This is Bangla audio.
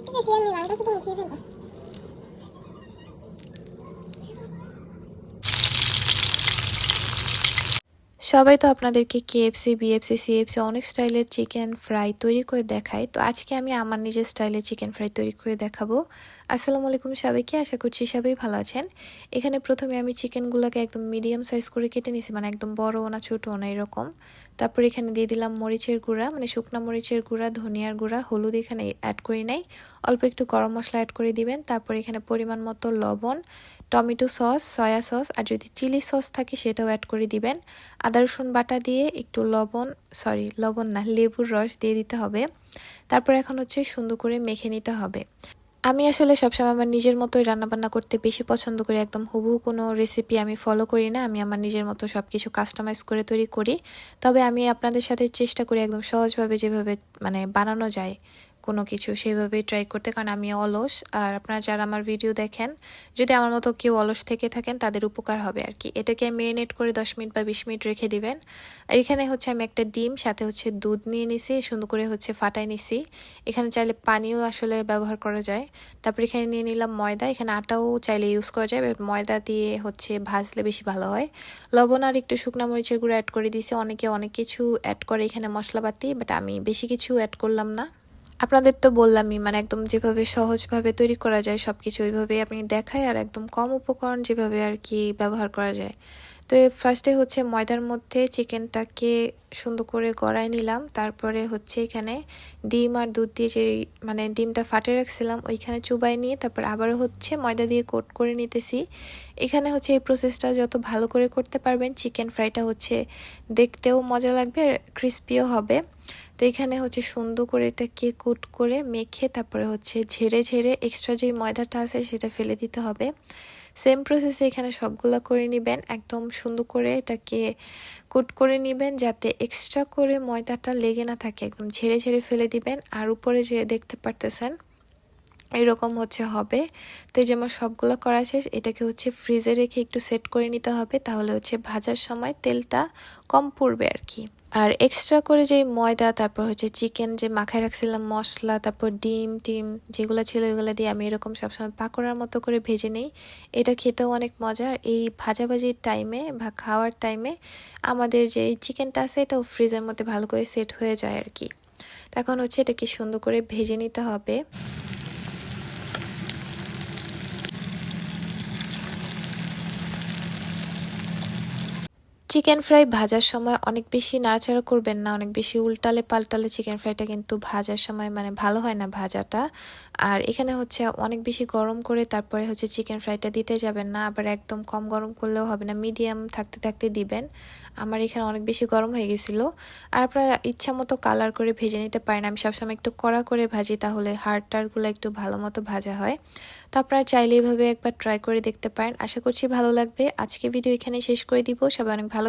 একটু যে শেয়ার নিলাম কাছে তুমি খেয়ে ফেলবা সবাই তো আপনাদেরকে কেএফসি বিএফসি সিএফসি অনেক স্টাইলের চিকেন ফ্রাই তৈরি করে দেখায়। তো আজকে আমি আমার নিজের স্টাইলের চিকেন ফ্রাই তৈরি করে দেখাবো। আসসালামু আলাইকুম সবাইকে, আশা করছি সবাই ভালো আছেন। এখানে প্রথমে আমি চিকেনগুলোকে একদম মিডিয়াম সাইজ করে কেটে নিয়েছি মানে একদম বড় না, ছোটো না, এরকম। তারপর এখানে দিয়ে দিলাম মরিচের গুঁড়া মানে শুকনো মরিচের গুঁড়া, ধনিয়ার গুঁড়া, হলুদ এখানে অ্যাড করি নাই। অল্প একটু গরম মশলা অ্যাড করে দিবেন। তারপর এখানে পরিমাণ মতো লবণ, টমেটো সস, সয়া সস, আর যদি চিলি সস থাকে সেটাও অ্যাড করে দিবেন। আদা, রসুন বাটা দিয়ে একটু লবণ সরি লবণ না, লেবুর রস দিয়ে দিতে হবে। তারপর এখন হচ্ছে সুন্দর করে মেখে নিতে হবে। আমি আসলে সবসময় আমার নিজের মতোই রান্নাবান্না করতে বেশি পছন্দ করি। একদম হুবহু কোনো রেসিপি আমি ফলো করি না। আমি আমার নিজের মতো সব কিছু কাস্টমাইজ করে তৈরি করি। তবে আমি আপনাদের সাথে চেষ্টা করি একদম সহজভাবে যেভাবে মানে বানানো যায়। কোনো কিছু সেভাবেই ট্রাই করতে, কারণ আমি অলস। আর আপনারা যারা আমার ভিডিও দেখেন, যদি আমার মতো কেউ অলস থেকে থাকেন, তাদের উপকার হবে আর কি। এটাকে মেরিনেট করে দশ মিনিট বা বিশ মিনিট রেখে দিবেন। আর এখানে হচ্ছে আমি একটা ডিম, সাথে হচ্ছে দুধ নিয়ে নিছি, সুন্দর করে হচ্ছে ফাটাই নিছি। এখানে চাইলে পানিও আসলে ব্যবহার করা যায়। তারপর এখানে নিয়ে নিলাম ময়দা। এখানে আটাও চাইলে ইউজ করা যায় ময়দা দিয়ে হচ্ছে ভাজলে বেশি ভালো হয়। লবণ আর একটু শুকনো মরিচের গুঁড়ো অ্যাড করে দিয়েছি অনেকে অনেক কিছু অ্যাড করে এখানে মশলাপাতি বাট আমি বেশি কিছু অ্যাড করলাম না। আপনাদের তো বললামই মানে একদম যেভাবে সহজভাবে তৈরি করা যায় সব কিছু ওইভাবে আপনি দেখায় আর একদম কম উপকরণ যেভাবে আর কি ব্যবহার করা যায়। তো ফার্স্টে হচ্ছে ময়দার মধ্যে চিকেনটাকে সুন্দর করে গড়ায় নিলাম, তারপরে হচ্ছে এখানে ডিম আর দুধ দিয়ে যে মানে ডিমটা ফাটে রাখছিলাম ওইখানে চুবাই নিয়ে, তারপর আবারও হচ্ছে ময়দা দিয়ে কোট করে নিতেছি। এখানে হচ্ছে এই প্রসেসটা যত ভালো করে করতে পারবেন, চিকেন ফ্রাইটা হচ্ছে দেখতেও মজা লাগবে আর ক্রিস্পিও হবে। তো এখানে হচ্ছে সুন্দর করে এটাকে কুট করে মেখে তারপরে হচ্ছে ঝেড়ে ঝেড়ে এক্সট্রা যে ময়দাটা আছে সেটা ফেলে দিতে হবে। সেম প্রসেসে এখানে সবগুলা করে নেবেন। একদম সুন্দর করে এটাকে কুট করে নেবেন যাতে এক্সট্রা করে ময়দাটা লেগে না থাকে। একদম ঝেড়ে ঝেড়ে ফেলে দিবেন। আর উপরে যে দেখতে পারতেছেন, এরকম হচ্ছে হবে। তো এই যে আমার সবগুলো করা শেষ, এটাকে হচ্ছে ফ্রিজে রেখে একটু সেট করে নিতে হবে। তাহলে হচ্ছে ভাজার সময় তেলটা কম পড়বে আর কি। আর এক্সট্রা করে যে ময়দা, তারপর হচ্ছে চিকেন যে মাখায় রাখছিলাম, মশলা, তারপর ডিম, টিম যেগুলো ছিল ওইগুলো দিয়ে আমি এরকম সবসময় পাকোড়ার মতো করে ভেজে নেই। এটা খেতেও অনেক মজার এই ভাজাভাজির টাইমে বা খাওয়ার টাইমে আমাদের যে চিকেনটা আছে, এটাও ফ্রিজের মধ্যে ভালো করে সেট হয়ে যায় আর কি। তখন হচ্ছে এটাকে সুন্দর করে ভেজে নিতে হবে। চিকেন ফ্রাই ভাজার সময় অনেক বেশি নাড়াচাড়া করবেন না, অনেক বেশি উল্টালে পাল্টালে চিকেন ফ্রাইটা কিন্তু ভাজার সময় মানে ভালো হয় না ভাজাটা। আর এখানে হচ্ছে অনেক বেশি গরম করে তারপরে হচ্ছে চিকেন ফ্রাইটা দিতে যাবেন না, আবার একদম কম গরম করলেও হবে না, মিডিয়াম থাকতে থাকতে দিবেন। আমার এখানে অনেক বেশি গরম হয়ে গেছিল। আর আপনারা ইচ্ছা মতো কালার করে ভেজে নিতে পারেন। আমি সবসময় একটু কড়া করে ভাজি তাহলে হাড় টাড়গুলো একটু ভালো মতো ভাজা হয়। তো আপনারা চাইলে এইভাবে একবার ট্রাই করে দেখতে পারেন। আশা করছি ভালো লাগবে। আজকে ভিডিও এখানে শেষ করে দিব। সবাই অনেক ভালো